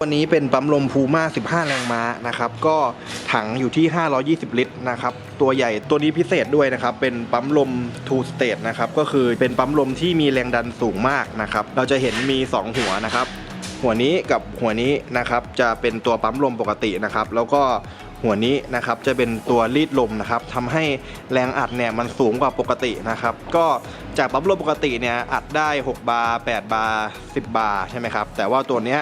วันนี้เป็นปั๊มลมพูม่า 15 แรงม้านะครับ ก็ถังอยู่ที่ 520 ลิตรนะครับ ตัวใหญ่ตัวนี้พิเศษด้วยนะครับ เป็นปั๊มลม two stage นะครับ ก็คือเป็นปั๊มลมที่มีแรงดันสูงมากนะครับ เราจะเห็นมี 2 หัวนะครับ หัวนี้กับหัวนี้นะครับ จะเป็นตัวปั๊มลมปกตินะครับ แล้วก็หัวนี้นะครับจะเป็นตัวรีดลมนะครับทำให้แรงอัดเนี่ยมันสูงกว่าปกตินะครับ ก็จากปั๊มลมปกติเนี่ยอัดได้ 6 บาร์ 8 บาร์ 10 บาร์ใช่ไหมครับ แต่ว่าตัวเนี้ย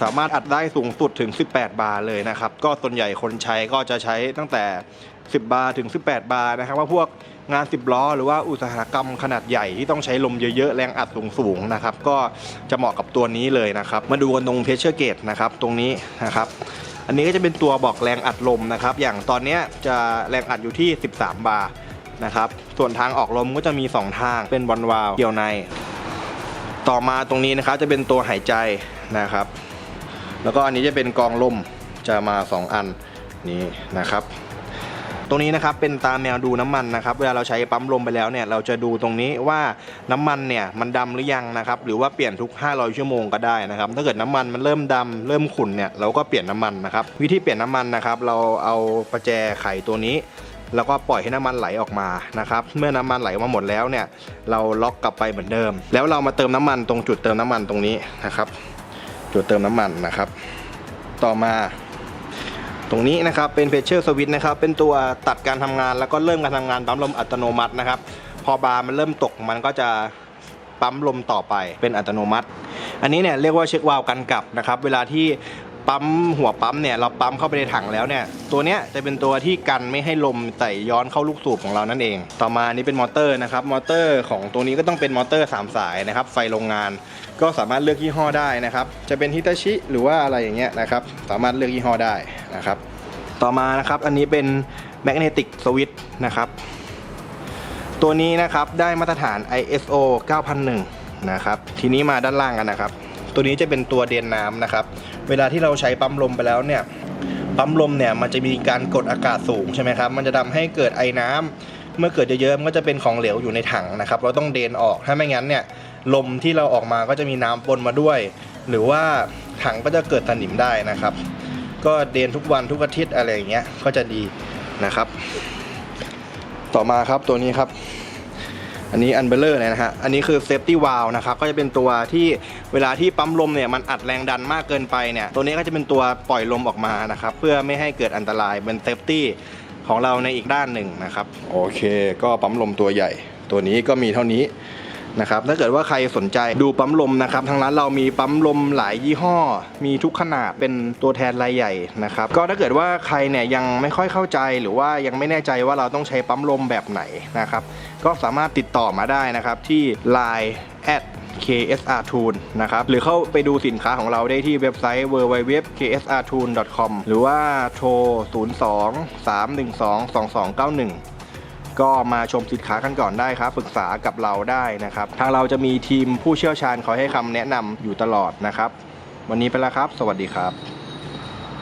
สามารถอัดได้สูงสุดถึง 18 บาร์เลยนะครับ ก็ส่วนใหญ่คนใช้ก็จะใช้ตั้งแต่ 10 บาร์ถึง 18 บาร์นะครับ ว่าพวกงาน 10 ล้อ หรือว่าอุตสาหกรรมขนาดใหญ่ที่ต้องใช้ลมเยอะๆ แรงอัดสูงๆนะครับ ก็จะเหมาะกับตัวนี้เลยนะครับ มาดูกันตรงเพชเชอร์เกตนะครับ ตรงนี้นะครับ อันนี้ก็จะเป็นตัวบอกแรงอัดลมนะครับ อย่างตอนนี้จะแรงอัดอยู่ที่ 13 บาร์นะครับ ส่วนทางออกลมก็จะมี 2 ทาง เป็นบอลวาล์วเกี่ยวใน ต่อมาตรงนี้นะครับจะเป็นตัวหายใจนะครับ แล้วก็อันนี้จะเป็นกองลมจะมา 2 อันนี้นะครับ ตรงนี้นะครับเป็นตาแมวดูน้ำมันนะครับ เวลาเราใช้ปั๊มลมไปแล้วเนี่ยเราจะดูตรงนี้ว่าน้ำมันเนี่ยมันดำหรือยังนะครับ หรือว่าเปลี่ยนทุก 500 ชั่วโมงก็ได้นะครับ ถ้าเกิดน้ำมันมันเริ่มดำเริ่มขุ่นเนี่ยเราก็เปลี่ยนน้ำมันนะครับ วิธีเปลี่ยนน้ำมันนะครับ เราเอาประแจไขตัวนี้แล้วก็ปล่อยให้น้ำมันไหลออกมานะครับ เมื่อน้ำมันไหลออกมาหมดแล้วเนี่ย เราล็อกกลับไปเหมือนเดิม แล้วเรามาเติมน้ำมันตรงจุดเติมน้ำมันตรงนี้นะครับ จุดเติมน้ำมันนะครับ ต่อมาตรงนี้นะครับเป็นเพชเชอร์สวิตนะครับเป็นตัวตัดการทำงานแล้วก็เริ่มการทำงานปั๊มลมอัตโนมัตินะครับ พอบาร์มันเริ่มตกมันก็จะปั๊มลมต่อไปเป็นอัตโนมัติ อันนี้เนี่ยเรียกว่าเช็ควาล์วกันกลับนะครับ เวลาที่ ปั๊มหัวปั๊มเนี่ยเราปั๊มเข้าไปในถังแล้วเนี่ยตัวเนี้ยจะเป็นตัวที่กันไม่ให้ลมใส่ย้อนเข้าลูกสูบของเรานั่นเอง ต่อมานี้เป็นมอเตอร์นะครับมอเตอร์ของตัวนี้ก็ต้องเป็นมอเตอร์สามสายนะครับไฟโรงงาน ก็สามารถเลือกยี่ห้อได้นะครับจะเป็นฮิตาชิหรือว่าอะไรอย่างเงี้ยนะครับสามารถเลือกยี่ห้อได้นะครับต่อมานะครับอันนี้เป็นแมกเนติกสวิตช์นะครับตัวนี้นะครับได้มาตรฐาน ISO 9001 นะครับทีนี้มาด้านล่างกันนะครับ ตัวนี้จะเป็นตัวเดนน้ำนะครับ เวลาที่เราใช้ปั๊มลมไปแล้วเนี่ย ปั๊มลมเนี่ยมันจะมีการกดอากาศสูงใช่ไหมครับ มันจะทำให้เกิดไอน้ำเมื่อเกิดเยอะๆ มันก็จะเป็นของเหลวอยู่ในถังนะครับ เราต้องเดนออก ถ้าไม่งั้นเนี่ยลมที่เราออกมาก็จะมีน้ำปนมาด้วย หรือว่าถังก็จะเกิดสนิมได้นะครับ ก็เดนทุกวันทุกอาทิตย์อะไรอย่างเงี้ย ก็จะดีนะครับ ต่อมาครับตัวนี้ครับ อันนี้อันเบลเลอร์เนี่ยนะฮะ อันนี้คือเซฟตี้วาลนะครับ ก็จะเป็นตัวที่เวลาที่ปั๊มลมเนี่ยมันอัดแรงดันมากเกินไปเนี่ย ตัวนี้ก็จะเป็นตัวปล่อยลมออกมานะครับ เพื่อไม่ให้เกิดอันตรายเป็นเซฟตี้ของเราในอีกด้านหนึ่งนะครับ โอเค ก็ปั๊มลมตัวใหญ่ ตัวนี้ก็มีเท่านี้ นะครับถ้าเกิดว่าใครสนใจดูปั๊มลมนะครับทางร้านเรามีปั๊มลมหลายยี่ห้อ มีทุกขนาดเป็นตัวแทนรายใหญ่นะครับก็ถ้าเกิดว่าใครเนี่ยยังไม่ค่อยเข้าใจหรือว่ายังไม่แน่ใจว่าเราต้องใช้ปั๊มลมแบบไหนนะครับก็สามารถติดต่อมาได้นะครับที่ Line at KSR Tool นะครับหรือเข้าไปดูสินค้าของเราได้ที่เว็บไซต์ www.ksrtool.com หรือว่าโทร 02 312 2291 ก็มาชมสินค้ากันก่อนได้ครับปรึกษากับเราได้นะครับ ทางเราจะมีทีมผู้เชี่ยวชาญคอยให้คำแนะนำอยู่ตลอดนะครับ วันนี้ไปแล้วครับ สวัสดีครับ